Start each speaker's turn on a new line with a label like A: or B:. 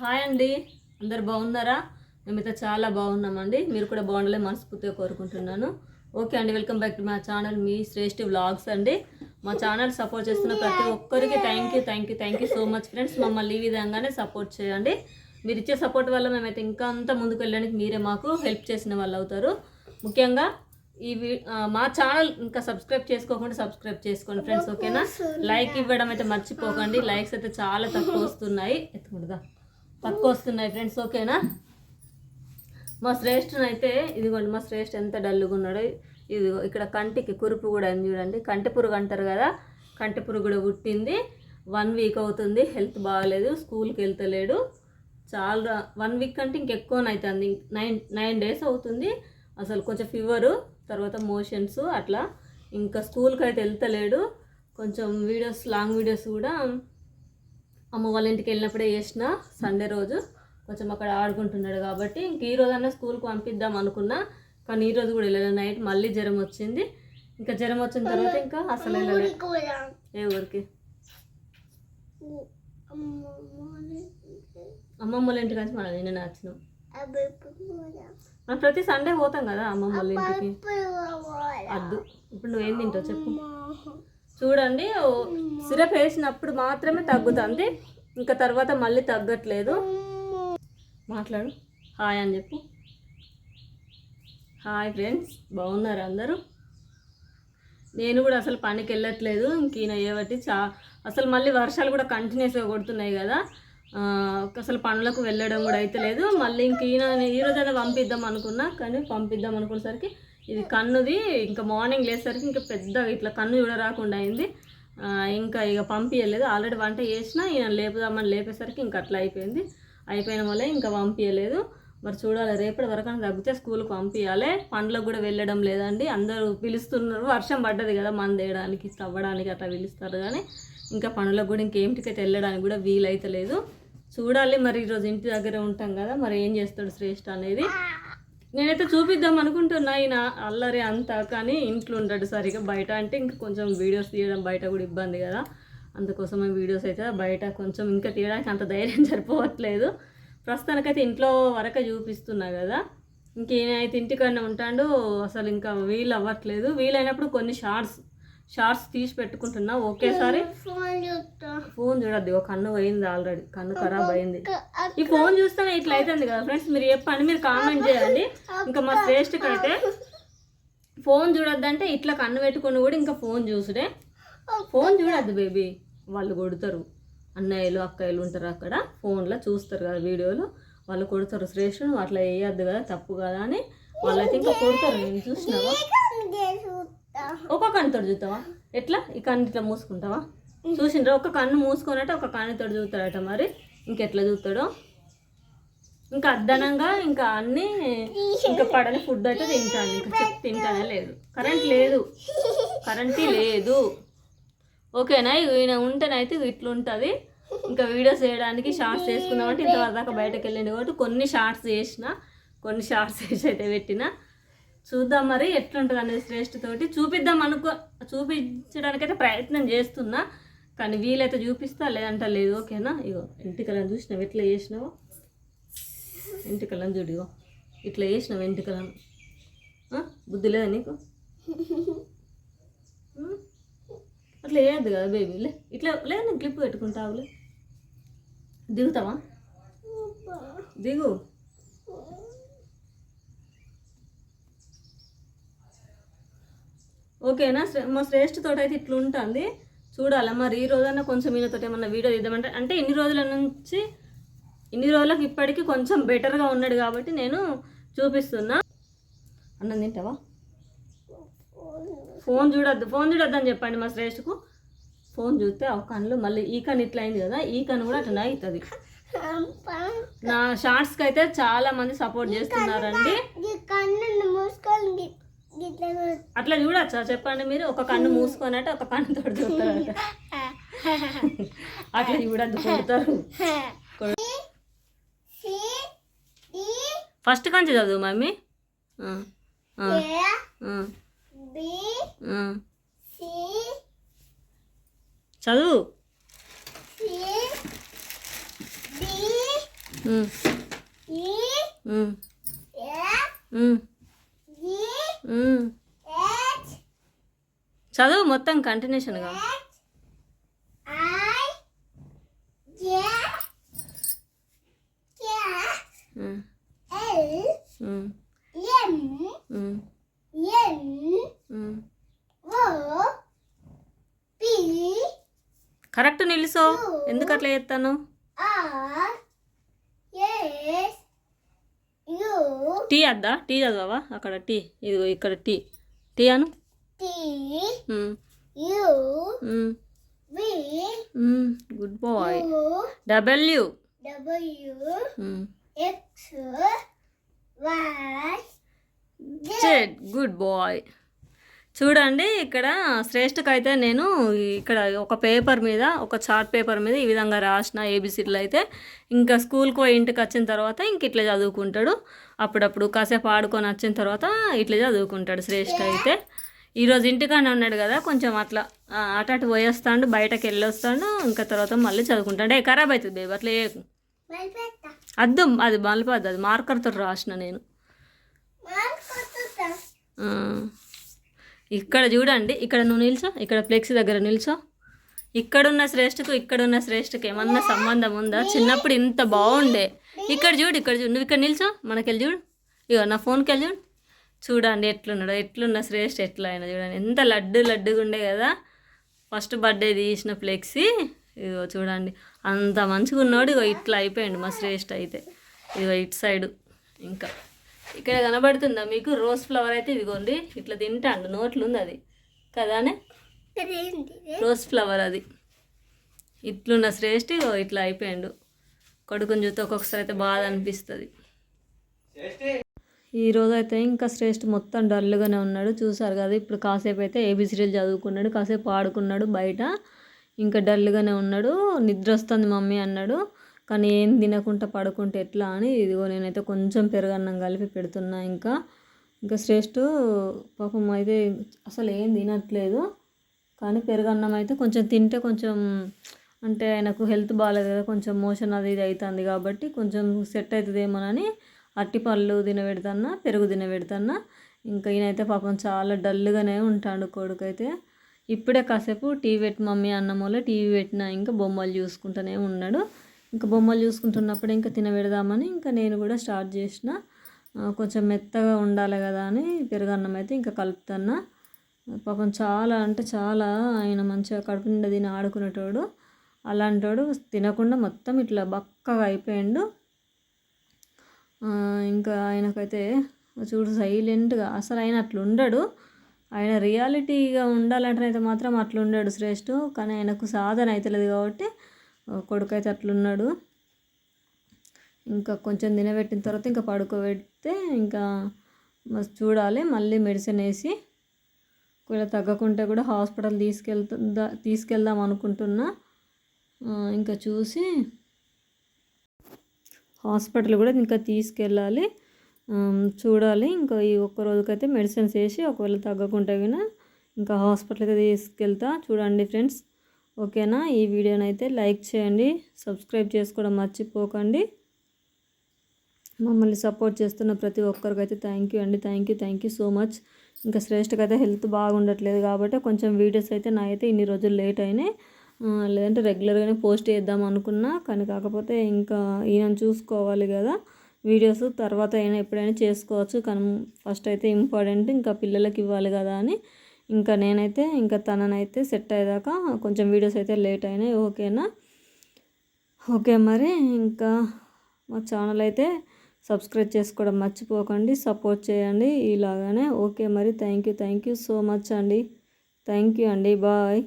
A: Hi అండి. అందరు బాగున్నారా? మేమైతే చాలా బాగున్నామండి. మీరు కూడా బాగుండాలి మనస్ఫూర్తిగా కోరుకుంటున్నాను. ఓకే అండి వెల్కమ్ బ్యాక్ టు మా ఛానల్ మీ శ్రేష్ఠ వ్లాగ్స్ అండి. మా ఛానల్ సపోర్ట్ చేస్తున్న ప్రతి ఒక్కరికి thank you thank you thank you so much friends మమ్మల్ని ఈ విధంగానే సపోర్ట్ చేయండి. మీరు ఇచ్చే సపోర్ట్ వల్ల మేమైతే ఇంకా అంత ముందుకు వెళ్ళడానికి మీరే మాకు హెల్ప్ చేసిన వాళ్ళు అవుతారు. ముఖ్యంగా ఈ మా ఛానల్ ఇంకా సబ్స్క్రైబ్ చేసుకోకుండా సబ్స్క్రైబ్ చేసుకోండి ఫ్రెండ్స్ ఓకేనా? లైక్ ఇవ్వడం అయితే మర్చిపోకండి. లైక్స్ అయితే చాలా తక్కువ వస్తున్నాయి. ఎత్తుకుంటుందా? తక్కువ వస్తున్నాయి ఫ్రెండ్స్ ఓకేనా? మా శ్రేష్ఠను అయితే ఇదిగోండి మా శ్రేష్ఠ ఎంత డల్లుగా ఉన్నాడో ఇదిగో ఇక్కడ కంటికి కురుపు కూడా అయింది చూడండి. కంటి పురుగు అంటారు కదా కంటి పురుగు కూడా పుట్టింది. వన్ వీక్ అవుతుంది హెల్త్ బాగాలేదు స్కూల్కి వెళ్తలేడు. చాలా వన్ వీక్ అంటే ఇంకెక్కువ అవుతుంది నైన్ నైన్ డేస్ అవుతుంది. అసలు కొంచెం ఫీవరు తర్వాత మోషన్స్ అట్లా. ఇంకా స్కూల్కి అయితే వెళ్తలేడు. కొంచెం వీడియోస్ లాంగ్ వీడియోస్ కూడా అమ్మ వాళ్ళ ఇంటికి వెళ్ళినప్పుడే చేసిన సండే రోజు కొంచెం అక్కడ ఆడుకుంటున్నాడు కాబట్టి ఇంక ఈ రోజన్నా స్కూల్కి పంపిద్దాం అనుకున్నా. కానీ ఈ రోజు కూడా వెళ్ళలేదు. నైట్ మళ్ళీ జ్వరం వచ్చింది. ఇంకా జ్వరం వచ్చిన తర్వాత ఇంకా అసలు వెళ్ళలేదు. ఏ ఊరికి? అమ్మమ్మ వాళ్ళ ఇంటికి వచ్చి మనం నిన్న నచ్చినాం మనం ప్రతి సండే పోతాం కదా అమ్మమ్మ వాళ్ళ ఇంటికి. అద్దు. ఇప్పుడు నువ్వేం తింటావు చెప్పు. చూడండి సిరప్ వేసినప్పుడు మాత్రమే తగ్గుతుంది. ఇంకా తర్వాత మళ్ళీ తగ్గట్లేదు. మాట్లాడు. హాయ్ అని చెప్పు. హాయ్ ఫ్రెండ్స్ బాగున్నారు అందరూ? నేను కూడా అసలు పనికి వెళ్ళట్లేదు. ఇంక ఈయన ఏవటి చా అసలు మళ్ళీ వర్షాలు కూడా కంటిన్యూస్గా కొడుతున్నాయి కదా. అసలు పనులకు వెళ్ళడం కూడా అయితే లేదు. మళ్ళీ ఇంక ఈయన ఈ పంపిద్దాం అనుకున్నా కానీ పంపిద్దాం అనుకునేసరికి ఇది కన్నుది ఇంకా మార్నింగ్ లేసరికి ఇంకా పెద్దగా ఇట్లా కన్ను చూడరాకుండా అయింది. ఇంకా ఇక పంపించలేదు ఆల్రెడీ వంట చేసినా ఈయన లేపుదామని లేపేసరికి ఇంకా అట్లా అయిపోయింది. అయిపోయిన వల్ల ఇంకా పంపించలేదు మరి చూడాలి రేపటి వరకు తగ్గితే స్కూల్కి పంపించాలి పండ్లకు కూడా వెళ్ళడం లేదండి. అందరూ పిలుస్తున్నారు. వర్షం పడ్డది కదా మన వేయడానికి తవ్వడానికి అట్లా పిలుస్తారు కానీ ఇంకా పనులకు కూడా ఇంకేమిటికైతే వెళ్ళడానికి కూడా వీలైతలేదు. చూడాలి మరి ఈరోజు ఇంటి దగ్గర ఉంటాం కదా మరి ఏం చేస్తాడు శ్రేష్ఠ అనేది. నేనైతే చూపిద్దాం అనుకుంటున్నా ఆయన అల్లరి అంతా కానీ ఇంట్లో ఉండడు సరిగా బయట. అంటే ఇంకా కొంచెం వీడియోస్ తీయడం బయట కూడా ఇబ్బంది కదా. అందుకోసమే వీడియోస్ అయితే బయట కొంచెం ఇంకా తీయడానికి అంత ధైర్యం సరిపోవట్లేదు. ప్రస్తుతానికైతే ఇంట్లో వరకు చూపిస్తున్నా కదా. ఇంకేనైతే ఇంటికన్నా ఉంటాడు. అసలు ఇంకా వీలు అవ్వట్లేదు. వీలైనప్పుడు కొన్ని షార్ట్స్ షార్ట్స్ తీసి పెట్టుకుంటున్నా. ఒకేసారి ఫోన్ చూడద్దు ఒక కన్ను పోయింది ఆల్రెడీ. కన్ను ఖరాబ్ అయింది. ఈ ఫోన్ చూస్తేనే ఇట్లా అవుతుంది కదా ఫ్రెండ్స్ మీరు చెప్పండి మీరు కామెంట్ చేయండి. ఇంకా మా శ్రేష్ఠకి అయితే ఫోన్ చూడొద్దంటే ఇట్లా కన్ను పెట్టుకొని కూడా ఇంకా ఫోన్ చూసుడే. ఫోన్ చూడద్దు బేబీ వాళ్ళు కొడతారు. అన్నయ్యలు అక్కయ్యలు ఉంటారు అక్కడ. ఫోన్లో చూస్తారు కదా వీడియోలు. వాళ్ళు కొడతారు. శ్రేష్ఠ నువ్వు అట్లా వేయద్దు కదా తప్పు కదా అని. వాళ్ళైతే ఇంకా కొడతారు. నేను చూసినావా? ఒక కన్నుతో చూస్తావా? ఎట్లా? ఈ కన్ను ఇట్లా మూసుకుంటావా? చూసిండ్రా? ఒక కన్ను మూసుకొనట ఒక కన్నుతో చూస్తాడట మరి. ఇంకెట్లా చూస్తాడో? ఇంకా అద్దనంగా ఇంకా అన్ని ఇంకా పడని ఫుడ్ అయితే తింటాను ఇంకా చెప్పి తింటానే లేదు. కరెంట్ లేదు. కరెంట్ లేదు. ఓకేనా? ఈయన ఉంటేనైతే ఇగ ఇట్లా ఉంటుంది ఇంకా వీడియోస్ చేయడానికి షార్ట్స్ చేసుకుందామంటే ఇంతవరకు దాకా బయటకు వెళ్ళింది కాబట్టి కొన్ని షార్ట్స్ చేసిన కొన్ని షార్ట్స్ వేసి అయితే పెట్టిన. చూద్దాం మరి ఎట్లుంటుంది అనేది శ్రేష్ఠ తోటి చూపిద్దాం అనుకో చూపించడానికైతే ప్రయత్నం చేస్తున్నా కానీ వీలైతే చూపిస్తా లేదంటే లేదు ఓకేనా? ఇగో ఇంటికలను చూసినావు ఎట్లా చేసినావు? ఇంటికలను చూడు ఇగో ఇట్లా చేసినావు ఇంటికలను? బుద్ధి లేదా నీకు? అట్లా వేయద్దు కదా బేబీ లే. ఇట్లా లేదు నేను క్లిప్ పెట్టుకుంటావులే దిగుతావా? దిగు. ఓకేనా? మా శ్రేష్ఠ తోట అయితే ఇట్లా ఉంటుంది చూడాలా మరి ఈ రోజన్నా కొంచెం ఈయనతో ఏమన్నా వీడియో తీద్దామంటే అంటే ఇన్ని రోజుల నుంచి ఇన్ని రోజులకు ఇప్పటికీ కొంచెం బెటర్గా ఉన్నాడు కాబట్టి నేను చూపిస్తున్నా. అన్నం తింటావా? ఫోన్ చూడొద్దు ఫోన్ చూడొద్దు అని చెప్పండి మా శ్రేష్ఠకు. ఫోన్ చూస్తే ఆ కన్నులు మళ్ళీ ఈ కన్ను ఇట్లా అయింది కదా ఈ కన్ను కూడా అట్లా అవుతుంది నా షార్ట్స్కి అయితే చాలా మంది సపోర్ట్ చేస్తున్నారండి. అట్లా చూడొచ్చా? చెప్పండి మీరు. ఒక కన్ను మూసుకొనట ఒక కన్ను తోడు చూస్తారట అట్లా చూడద్దు కొడతారు. ఫస్ట్ కంచి చదువు మమ్మీ. చదువు.
B: హెచ్
A: చదువు మొత్తం కంటిన్యూషన్గా కరెక్ట్ నిలుసో. ఎందుకు అట్లా చేస్తాను? టీ అద్దా? టీ చదవా అక్కడ టీ. ఇదిగో ఇక్కడ టీ. టీ అను. Good boy. W.
B: W. X Y
A: Z. Good boy. చూడండి ఇక్కడ శ్రేష్ఠకి అయితే నేను ఇక్కడ ఒక పేపర్ మీద ఒక చార్ట్ పేపర్ మీద ఈ విధంగా రాసిన ఏబిసిడ్లు అయితే. ఇంకా స్కూల్కి పోయి ఇంటికి వచ్చిన తర్వాత ఇంక ఇట్లా చదువుకుంటాడు. అప్పుడప్పుడు కాసేపు ఆడుకొని వచ్చిన తర్వాత ఇట్లా చదువుకుంటాడు శ్రేష్ఠ అయితే. ఈరోజు ఇంటికానే ఉన్నాడు కదా కొంచెం అట్లా అటు అటు పోయేస్తాడు బయటకు వెళ్ళొస్తాడు ఇంకా తర్వాత మళ్ళీ చదువుకుంటాడు. ఏ ఖరాబ్ అవుతుంది బేబీ అట్లా
B: మల్పెట్ట
A: అద్దు అది మలపద్దు అది మార్కర్తో రాసిన నేను. ఇక్కడ చూడండి ఇక్కడ నువ్వు నిల్చో ఇక్కడ ఫ్లెక్స్ దగ్గర నిల్చో. ఇక్కడున్న శ్రేష్ఠకు ఇక్కడున్న శ్రేష్ఠకు ఏమన్నా సంబంధం ఉందా? చిన్నప్పుడు ఇంత బాగుండే. ఇక్కడ చూడు ఇక్కడ చూడు. నువ్వు ఇక్కడ నిల్చో మనకెళ్ళి చూడు. ఇగో నా ఫోన్కి వెళ్ళి చూడు. చూడండి ఎట్లున్నాడు ఎట్లున్న శ్రేష్ఠ ఎట్లా అయినా చూడండి. ఎంత లడ్డు లడ్డుగా ఉండే కదా. ఫస్ట్ బర్త్డే తీసిన ఫ్లెక్సీ. ఇగో చూడండి. అంత మంచిగా ఉన్నాడు ఇగో ఇట్లా అయిపోయాడు మా శ్రేష్ఠ అయితే. ఇగో ఇటు సైడు ఇంకా. ఇక్కడ కనబడుతుందా మీకు? రోజ్ ఫ్లవర్ అయితే ఇదిగోండి ఇట్లా తింటాండు నోట్లు ఉంది అది కదానే రోజ్ ఫ్లవర్ అది. ఇట్లున్న శ్రేష్ఠ ఇట్లా అయిపోయాడు. కొడుకుని చూస్తే ఒక్కొక్కసారి అయితే బాధ అనిపిస్తుంది. ఈ రోజు అయితే ఇంకా శ్రేష్ఠ మొత్తం డల్గానే ఉన్నాడు. చూసారు కదా ఇప్పుడు కాసేపు అయితే ఏబిసిడీలు చదువుకున్నాడు కాసేపు ఆడుకున్నాడు బయట. ఇంకా డల్గానే ఉన్నాడు. నిద్ర వస్తుంది మమ్మీ అన్నాడు. కానీ ఏం తినకుండా పడుకుంటే ఎట్లా అని ఇదిగో నేనైతే కొంచెం పెరుగన్నం కలిపి పెడుతున్నా ఇంకా. ఇంకా శ్రేష్ఠ పాపం అయితే అసలు ఏం తినట్లేదు. కానీ పెరుగన్నం అయితే కొంచెం తింటే కొంచెం అంటే ఆయనకు హెల్త్ బాగాలేదు కదా కొంచెం మోషన్ అది ఇది అవుతుంది కాబట్టి కొంచెం సెట్ అవుతుందేమోనని అట్టిపళ్ళు తినబెడతాన్నా పెరుగు తినబెడతాన్నా. ఇంకా ఈయనైతే పాపం చాలా డల్గానే ఉంటాడు కొడుకు అయితే ఇప్పుడే కాసేపు టీవీ పెట్టి మమ్మీ అన్నం వల్ల టీవీ పెట్టినా ఇంకా బొమ్మలు చూసుకుంటూనే ఉన్నాడు. ఇంకా బొమ్మలు చూసుకుంటున్నప్పుడు ఇంకా తినబెడదామని ఇంకా నేను కూడా స్టార్ట్ చేసిన. కొంచెం మెత్తగా ఉండాలి కదా అని పెరుగన్నం అయితే ఇంకా కలుపుతున్నా. పాపం చాలా అంటే చాలా ఆయన మంచిగా కడుపు నిండా తిని ఆడుకునేటోడు. అలాంటోడు తినకుండా మొత్తం ఇట్లా బక్కగా అయిపోయిండు. ఇంకా ఆయనకైతే చూడు సైలెంట్గా అసలు ఆయన అట్లా ఉండడు. ఆయన రియాలిటీగా ఉండాలంటేనైతే మాత్రం అట్లా ఉండడు శ్రేష్ఠు కానీ ఆయనకు సాధన అవుతలేదు కాబట్టి కొడుకైతే అట్లున్నాడు ఇంకా కొంచెం తినబెట్టిన తర్వాత ఇంకా పడుకోబెడితే ఇంకా మస్తు చూడాలి. మళ్ళీ మెడిసిన్ వేసి ఒకవేళ తగ్గకుంటే కూడా హాస్పిటల్ తీసుకెళ్తుందా తీసుకెళ్దాం అనుకుంటున్నా. ఇంకా చూసి హాస్పిటల్ కూడా ఇంకా తీసుకెళ్ళాలి. చూడాలి. ఇంకా ఈ ఒక్క రోజుకైతే మెడిసిన్స్ వేసి ఒకవేళ తగ్గకుంటే కన్నా ఇంకా హాస్పిటల్ అయితే తీసుకెళ్తా. చూడండి ఫ్రెండ్స్. ఓకేనా? ఈ వీడియోని అయితే లైక్ చేయండి సబ్స్క్రైబ్ చేసుకోవడం మర్చిపోకండి. మమ్మల్ని సపోర్ట్ చేస్తున్న ప్రతి ఒక్కరికైతే థ్యాంక్ యూ అండి. Thank you thank you so much. ఇంకా శ్రేష్ఠకి అయితే హెల్త్ బాగుండట్లేదు కాబట్టి కొంచెం వీడియోస్ అయితే నా అయితే ఇన్ని రోజులు లేట్ అయినాయి. లేదంటే రెగ్యులర్గానే పోస్ట్ చేద్దాం అనుకున్నా కానీ కాకపోతే ఇంకా ఈయన చూసుకోవాలి కదా. వీడియోస్ తర్వాత అయినా ఎప్పుడైనా చేసుకోవచ్చు కానీ ఫస్ట్ అయితే ఇంపార్టెంట్ ఇంకా పిల్లలకి ఇవ్వాలి కదా అని. ఇంకా నేనైతే ఇంకా తననైతే సెట్ అయ్యేదాకా కొంచెం వీడియోస్ అయితే లేట్ అయినాయి. ఓకేనా? ఓకే మరి. ఇంకా మా ఛానల్ అయితే సబ్స్క్రైబ్ చేసుకోవడం మర్చిపోకండి. సపోర్ట్ చేయండి ఇలాగానే. ఓకే మరి. Thank you thank you so much అండి. థ్యాంక్ యూ అండి. బాయ్.